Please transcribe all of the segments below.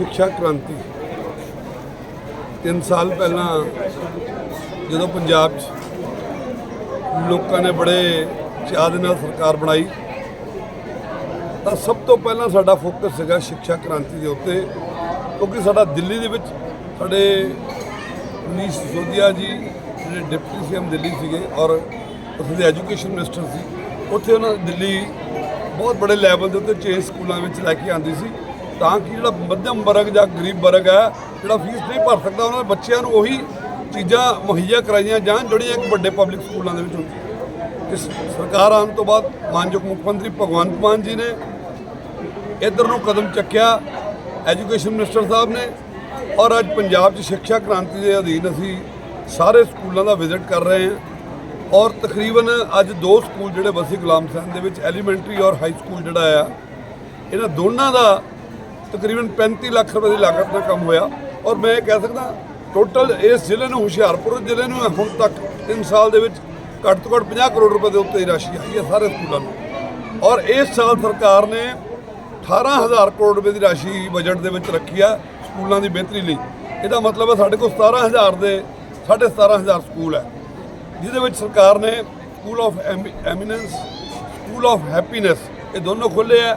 ਸਿੱਖਿਆ ਕ੍ਰਾਂਤੀ। 3 ਸਾਲ ਪਹਿਲਾਂ ਜਦੋਂ ਪੰਜਾਬ 'ਚ ਲੋਕਾਂ ਨੇ ਬੜੇ ਚਾਅ ਦੇ ਨਾਲ ਸਰਕਾਰ ਬਣਾਈ, ਤਾਂ ਸਭ ਤੋਂ ਪਹਿਲਾਂ ਸਾਡਾ ਫੋਕਸ ਸੀਗਾ ਸਿੱਖਿਆ ਕ੍ਰਾਂਤੀ ਦੇ ਉੱਤੇ, ਕਿਉਂਕਿ ਸਾਡਾ ਦਿੱਲੀ ਦੇ ਵਿੱਚ ਸਾਡੇ ਮਨੀਸ਼ ਸਿਸੋਦੀਆ ਜੀ, ਜਿਹੜੇ ਡਿਪਟੀ ਸੀਐਮ ਦਿੱਲੀ ਸੀਗੇ ਔਰ ਉੱਥੇ ਦੇ ਐਜੂਕੇਸ਼ਨ ਮਿਨਿਸਟਰ ਸੀ, ਉੱਥੇ ਉਹਨਾਂ ਦਿੱਲੀ ਬਹੁਤ ਬੜੇ ਲੈਵਲ ਦੇ ਉੱਤੇ ਚੇਂਜ ਸਕੂਲਾਂ ਵਿੱਚ ਲੈ ਕੇ ਆਂਦੀ ਸੀ। ਤਾਂ ਕਿ ਜਿਹੜਾ ਮੱਧਮ ਵਰਗ ਜਾਂ ਗਰੀਬ ਵਰਗ ਹੈ, ਜਿਹੜਾ ਫੀਸ ਨਹੀਂ ਭਰ ਸਕਦਾ, ਉਹਨਾਂ ਦੇ ਬੱਚਿਆਂ ਨੂੰ ਉਹੀ ਚੀਜ਼ਾਂ ਮੁਹੱਈਆ ਕਰਾਈਆਂ ਜਾਣ, ਜਿਹੜੀਆਂ ਇੱਕ ਵੱਡੇ ਪਬਲਿਕ ਸਕੂਲਾਂ ਦੇ ਵਿੱਚ ਹੁੰਦੀਆਂ ਇਸ ਸਰਕਾਰ ਆਉਣ ਤੋਂ ਬਾਅਦ ਮਾਨਯੋਗ ਮੁੱਖ ਮੰਤਰੀ ਭਗਵੰਤ ਮਾਨ ਜੀ ਨੇ ਇਧਰ ਨੂੰ ਕਦਮ ਚੱਕਿਆ ਐਜੂਕੇਸ਼ਨ ਮਿਨਿਸਟਰ ਸਾਹਿਬ ਨੇ, ਔਰ ਅੱਜ ਪੰਜਾਬ 'ਚ ਸਿੱਖਿਆ ਕ੍ਰਾਂਤੀ ਦੇ ਅਧੀਨ ਅਸੀਂ ਸਾਰੇ ਸਕੂਲਾਂ ਦਾ ਵਿਜ਼ਿਟ ਕਰ ਰਹੇ ਹਾਂ। ਔਰ ਤਕਰੀਬਨ ਅੱਜ ਦੋ ਸਕੂਲ ਜਿਹੜੇ ਬਸੀ ਗੁਲਾਮ ਸਿੰਘ ਦੇ ਵਿੱਚ ਐਲੀਮੈਂਟਰੀ ਔਰ ਹਾਈ ਸਕੂਲ ਜਿਹੜਾ ਆ, ਇਹਨਾਂ ਦੋਨਾਂ ਦਾ ਤਕਰੀਬਨ 35 ਲੱਖ ਰੁਪਏ ਦੀ ਲਾਗਤ ਦਾ ਕੰਮ ਹੋਇਆ ਔਰ ਮੈਂ ਇਹ ਕਹਿ ਸਕਦਾ ਟੋਟਲ ਇਸ ਜ਼ਿਲ੍ਹੇ ਨੂੰ, ਹੁਸ਼ਿਆਰਪੁਰ ਜ਼ਿਲ੍ਹੇ ਨੂੰ ਹੁਣ ਤੱਕ 3 ਸਾਲ ਦੇ ਵਿੱਚ ਘੱਟ ਤੋਂ ਘੱਟ 50 ਕਰੋੜ ਰੁਪਏ ਦੇ ਉੱਤੇ ਦੀ ਰਾਸ਼ੀ ਆਈ ਹੈ ਸਾਰੇ ਸਕੂਲਾਂ ਨੂੰ। ਔਰ ਇਸ ਸਾਲ ਸਰਕਾਰ ਨੇ 18000 ਕਰੋੜ ਰੁਪਏ ਦੀ ਰਾਸ਼ੀ ਬਜਟ ਦੇ ਵਿੱਚ ਰੱਖੀ ਆ ਸਕੂਲਾਂ ਦੀ ਬਿਹਤਰੀ ਲਈ। ਇਹਦਾ ਮਤਲਬ ਹੈ ਸਾਡੇ ਕੋਲ 17000 ਦੇ 17500 ਸਕੂਲ ਹੈ, ਜਿਹਦੇ ਵਿੱਚ ਸਰਕਾਰ ਨੇ school of eminence school of happiness ਇਹ ਦੋਨੋਂ ਖੋਲ੍ਹੇ ਆ।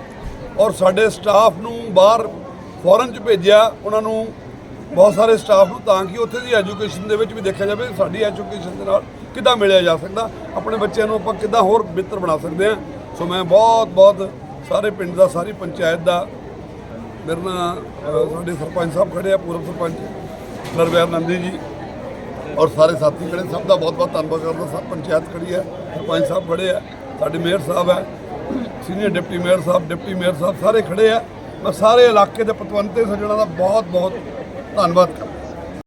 ਔਰ ਸਾਡੇ ਸਟਾਫ ਨੂੰ ਬਾਹਰ ਫੋਰਨ ਚ ਭੇਜਿਆ, ਉਹਨਾਂ ਨੂੰ ਬਹੁਤ ਸਾਰੇ ਸਟਾਫ ਨੂੰ, ਤਾਂ ਕਿ ਉੱਥੇ ਦੀ ਐਜੂਕੇਸ਼ਨ ਦੇ ਵਿੱਚ ਵੀ ਦੇਖਿਆ ਜਾਵੇ ਸਾਡੀ ਐਜੂਕੇਸ਼ਨ ਦੇ ਨਾਲ ਕਿੱਦਾਂ ਮਿਲਿਆ ਜਾ ਸਕਦਾ, ਆਪਣੇ ਬੱਚਿਆਂ ਨੂੰ ਆਪਾਂ ਕਿੱਦਾਂ ਹੋਰ ਬਿਹਤਰ ਬਣਾ ਸਕਦੇ ਹਾਂ। ਸੋ ਮੈਂ ਬਹੁਤ ਬਹੁਤ ਸਾਰੇ ਪਿੰਡ ਦਾ, ਸਾਰੀ ਪੰਚਾਇਤ ਦਾ, ਮੇਰੇ ਨਾਲ ਸਾਡੇ ਸਰਪੰਚ ਸਾਹਿਬ ਖੜੇ ਆ ਪੂਰਬ ਸਰਪੰਚ ਨਰਵੈਰ ਨੰਦੀ ਜੀ, ਔਰ ਸਾਰੇ ਸਾਥੀ ਖੜੇ, ਸਭ ਦਾ ਬਹੁਤ ਬਹੁਤ ਧੰਨਵਾਦ ਕਰਦਾ, ਸਭ ਪੰਚਾਇਤ ਖੜੀ ਹੈ, ਸਰਪੰਚ ਸਾਹਿਬ ਖੜੇ ਆ, ਸਾਡੇ ਮੇਅਰ ਸਾਹਿਬ ਹੈ ਸੀਨੀਅਰ ਡਿਪਟੀ ਮੇਅਰ ਸਾਹਿਬ, ਡਿਪਟੀ ਮੇਅਰ ਸਾਹਿਬ ਸਾਰੇ ਖੜੇ ਆ। ਮੈਂ ਸਾਰੇ ਇਲਾਕੇ ਦੇ ਪਤਵੰਤੇ ਸੱਜਣਾ ਦਾ ਬਹੁਤ ਬਹੁਤ ਧੰਨਵਾਦ